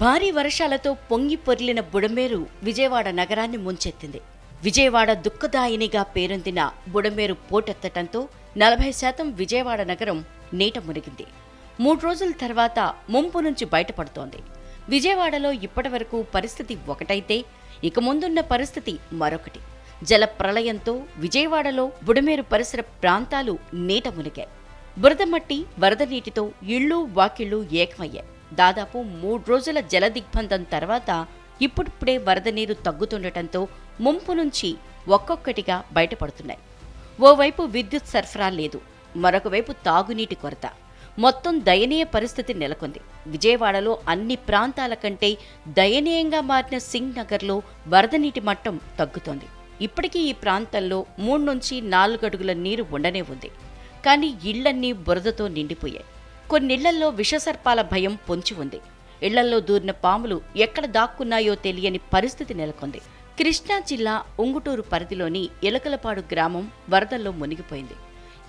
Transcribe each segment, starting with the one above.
భారీ వర్షాలతో పొంగి పొర్లిన బుడమేరు విజయవాడ నగరాన్ని ముంచెత్తింది. విజయవాడ దుఃఖదాయినిగా పేరొందిన బుడమేరు పోటెత్తటంతో నలభై శాతం విజయవాడ నగరం నీట మునిగింది. మూడు రోజుల తర్వాత ముంపు నుంచి బయటపడుతోంది. విజయవాడలో ఇప్పటివరకు పరిస్థితి ఒకటైతే ఇక ముందున్న పరిస్థితి మరొకటి. జల ప్రళయంతో విజయవాడలో బుడమేరు పరిసర ప్రాంతాలు నీట మునిగాయి. బురద మట్టి వరద నీటితో ఇళ్ళు వాకిళ్ళు ఏకమయ్యాయి. దాదాపు మూడు రోజుల జల దిగ్బంధం తర్వాత ఇప్పుడిప్పుడే వరద నీరు తగ్గుతుండటంతో ముంపు నుంచి ఒక్కొక్కటిగా బయటపడుతున్నాయి. ఓవైపు విద్యుత్ సరఫరా లేదు. మరొక వైపు తాగునీటి కొరత. మొత్తం దయనీయ పరిస్థితి నెలకొంది. విజయవాడలో అన్ని ప్రాంతాల కంటే దయనీయంగా మారిన సింగ్ నగర్లో వరద నీటి మట్టం తగ్గుతోంది. ఇప్పటికీ ఈ ప్రాంతంలో మూడు నుంచి నాలుగు అడుగుల నీరు ఉండనే ఉంది. కానీ ఇళ్ళన్నీ బురదతో నిండిపోయాయి. కొన్నిళ్ళల్లో విషసర్పాల భయం పొంచి ఉంది. ఇళ్ళల్లో దూరిన పాములు ఎక్కడ దాక్కున్నాయో తెలియని పరిస్థితి నెలకొంది. కృష్ణా జిల్లా ఉంగుటూరు పరిధిలోని ఎలకలపాడు గ్రామం వరదల్లో మునిగిపోయింది.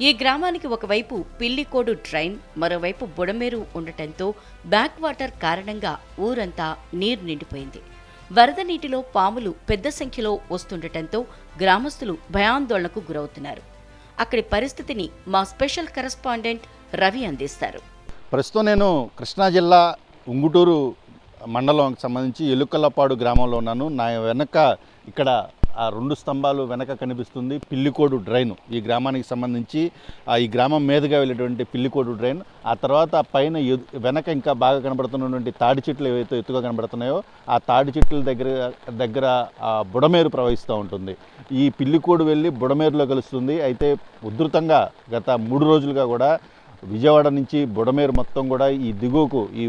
ఈ గ్రామానికి ఒకవైపు పిల్లికోడు డ్రైన్ మరోవైపు బుడమేరు ఉండటంతో బ్యాక్ వాటర్ కారణంగా ఊరంతా నీరు నిండిపోయింది. వరద నీటిలో పాములు పెద్ద సంఖ్యలో వస్తుండటంతో గ్రామస్తులు భయాందోళనకు గురవుతున్నారు. అక్కడి పరిస్థితిని మా స్పెషల్ కరెస్పాండెంట్ రవి అందిస్తారు. ప్రస్తుతం నేను కృష్ణా జిల్లా ఉంగుటూరు మండలంకి సంబంధించి ఎలుకలపాడు గ్రామంలో ఉన్నాను. నా వెనక ఇక్కడ ఆ రెండు స్తంభాలు వెనక కనిపిస్తుంది. పిల్లికోడు డ్రైన్. ఈ గ్రామానికి సంబంధించి ఆ ఈ గ్రామం మీదుగా వెళ్ళేటువంటి పిల్లికోడు డ్రైన్. ఆ తర్వాత పైన వెనక ఇంకా బాగా కనబడుతున్నటువంటి తాడి చెట్లు ఏవైతే ఎత్తుగా కనబడుతున్నాయో ఆ తాడి చెట్ల దగ్గర దగ్గర ఆ బుడమేరు ప్రవహిస్తూ ఉంటుంది. ఈ పిల్లికోడు వెళ్ళి బుడమేరులో కలుస్తుంది. అయితే ఉధృతంగా గత మూడు రోజులుగా కూడా విజయవాడ నుంచి బుడమేరు మొత్తం కూడా ఈ దిగువకు ఈ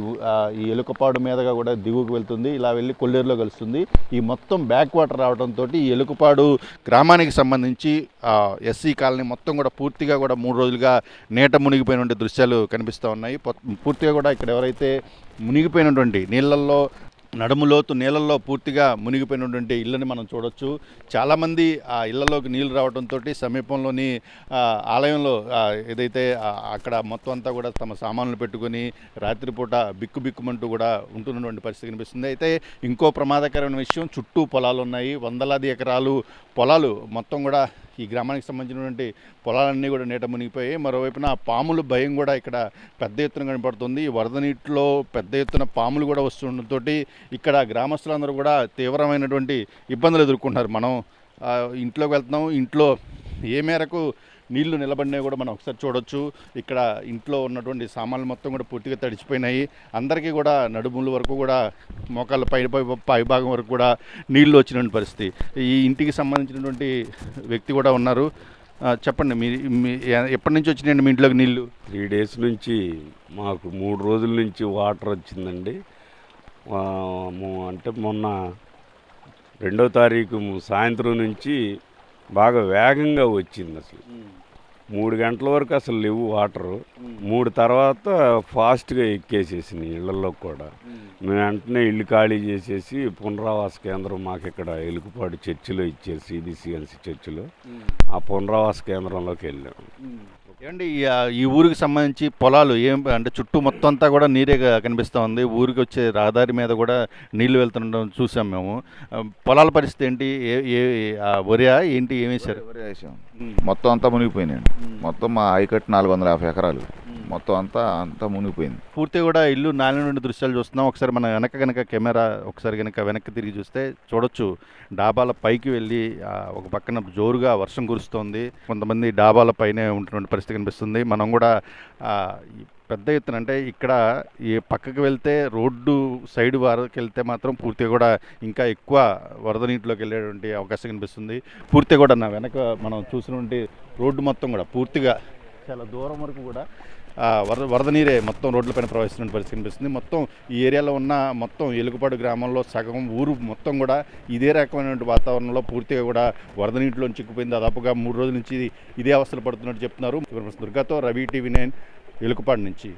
ఈ ఎలుకపాడు మీదగా కూడా దిగువకు వెళ్తుంది. ఇలా వెళ్ళి కొల్లేరులో కలుస్తుంది. ఈ మొత్తం బ్యాక్ వాటర్ రావడంతో ఈ ఎలుకపాడు గ్రామానికి సంబంధించి ఎస్సీ కాలనీ మొత్తం కూడా పూర్తిగా కూడా మూడు రోజులుగా నీట మునిగిపోయినటువంటి దృశ్యాలు కనిపిస్తూ ఉన్నాయి. పూర్తిగా కూడా ఇక్కడ ఎవరైతే మునిగిపోయినటువంటి నీళ్ళల్లో నడుములోతు నీళ్ళల్లో పూర్తిగా మునిగిపోయినటువంటి ఇళ్ళని మనం చూడొచ్చు. చాలామంది ఆ ఇళ్ళలోకి నీళ్ళు రావడంతో సమీపంలోని ఆలయంలో ఏదైతే అక్కడ మొత్తం అంతా కూడా తమ సామాన్లు పెట్టుకొని రాత్రిపూట బిక్కు బిక్కుమంటూ కూడా ఉంటున్నటువంటి పరిస్థితి కనిపిస్తుంది. అయితే ఇంకో ప్రమాదకరమైన విషయం చుట్టూ పొలాలు ఉన్నాయి వందలాది ఎకరాలు పొలాలు మొత్తం కూడా ఈ గ్రామానికి సంబంధించినటువంటి పొలాలన్నీ కూడా నీట మునిగిపోయాయి. మరోవైపున పాముల భయం కూడా ఇక్కడ పెద్ద ఎత్తున కనపడుతుంది. వరద నీటిలో పెద్ద ఎత్తున పాములు కూడా వస్తుండటంతో ఇక్కడ గ్రామస్తులందరూ కూడా తీవ్రమైనటువంటి ఇబ్బందులు ఎదుర్కొంటున్నారు. మనం ఇంట్లోకి వెళ్తున్నాం ఇంట్లో ఏ మేరకు నీళ్ళు నిలబడినవి కూడా మనం ఒకసారి చూడొచ్చు. ఇక్కడ ఇంట్లో ఉన్నటువంటి సామాన్లు మొత్తం కూడా పూర్తిగా తడిచిపోయినాయి. అందరికీ కూడా నడుముల వరకు కూడా మోకాళ్ళ పై పై పై భాగం వరకు కూడా నీళ్ళు వచ్చినటువంటి పరిస్థితి. ఈ ఇంటికి సంబంధించినటువంటి వ్యక్తి కూడా ఉన్నారు. చెప్పండి మీ ఎప్పటి నుంచి వచ్చినాయండి మీ ఇంట్లోకి నీళ్ళు? త్రీ డేస్ నుంచి మాకు మూడు రోజుల నుంచి వాటర్ వచ్చిందండి. అంటే మొన్న రెండో తారీఖు సాయంత్రం నుంచి బాగా వేగంగా వచ్చింది అసలు. మూడు గంటల వరకు అసలు లేవు వాటరు. మూడు తర్వాత ఫాస్ట్గా ఎక్కేసేసినాయి ఇళ్ళలో కూడా. మేము వెంటనే ఇల్లు ఖాళీ చేసేసి పునరావాస కేంద్రం మాకు ఇక్కడ ఎలుగుపాడు చర్చిలో ఇచ్చారు సిబిసిఎన్సి చర్చిలో. ఆ పునరావాస కేంద్రంలోకి వెళ్ళాము ఏమండి ఈ, ఊరికి సంబంధించి పొలాలు ఏం అంటే చుట్టూ మొత్తం అంతా కూడా నీరే కనిపిస్తూ ఉంది. ఊరికి వచ్చే రహదారి మీద కూడా నీళ్ళు వెళ్తుండడం చూసాం మేము. పొలాల పరిస్థితి ఏంటి? ఏ ఏ వరియా ఏంటి? ఏమి వేశారు? వరి వేసాం. మొత్తం అంతా మునిగిపోయినాయండి మొత్తం మా ఆయకట్టు నాలుగు వందల యాభై ఎకరాలు. మొత్తం అంతా అంతా మునిగిపోయింది. పూర్తిగా కూడా ఇల్లు నాలుగు నుండి దృశ్యాలు చూస్తున్నాం. ఒకసారి మన వెనక కనుక కెమెరా ఒకసారి కనుక వెనక్కి తిరిగి చూస్తే చూడొచ్చు. డాబాల పైకి వెళ్ళి ఒక పక్కన జోరుగా వర్షం కురుస్తోంది. కొంతమంది డాబాల పైనే ఉంటున్న పరిస్థితి కనిపిస్తుంది. మనం కూడా పెద్ద ఎత్తున అంటే ఇక్కడ ఈ పక్కకి వెళ్తే రోడ్డు సైడ్ వరకు వెళ్తే మాత్రం పూర్తిగా కూడా ఇంకా ఎక్కువ వరద నీటిలోకి వెళ్ళేటువంటి అవకాశం కనిపిస్తుంది. పూర్తిగా కూడా నా వెనక మనం చూసినటువంటి రోడ్డు మొత్తం కూడా పూర్తిగా చాలా దూరం వరకు కూడా వరద వరద నీరే మొత్తం రోడ్లపైన ప్రవహిస్తున్న పరిస్థితి కనిపిస్తుంది. మొత్తం ఈ ఏరియాలో ఉన్న మొత్తం ఎలుగుపాడు గ్రామంలో సగం ఊరు మొత్తం కూడా ఇదే రకమైనటువంటి వాతావరణంలో పూర్తిగా కూడా వరద నీటిలో చిక్కుపోయింది. దాదాపుగా మూడు రోజుల నుంచి ఇదే అవస్థలు పడుతున్నట్టు చెప్తున్నారు. దుర్గాతో రవి టీవీ నైన్ ఎలుకపాడు నుంచి.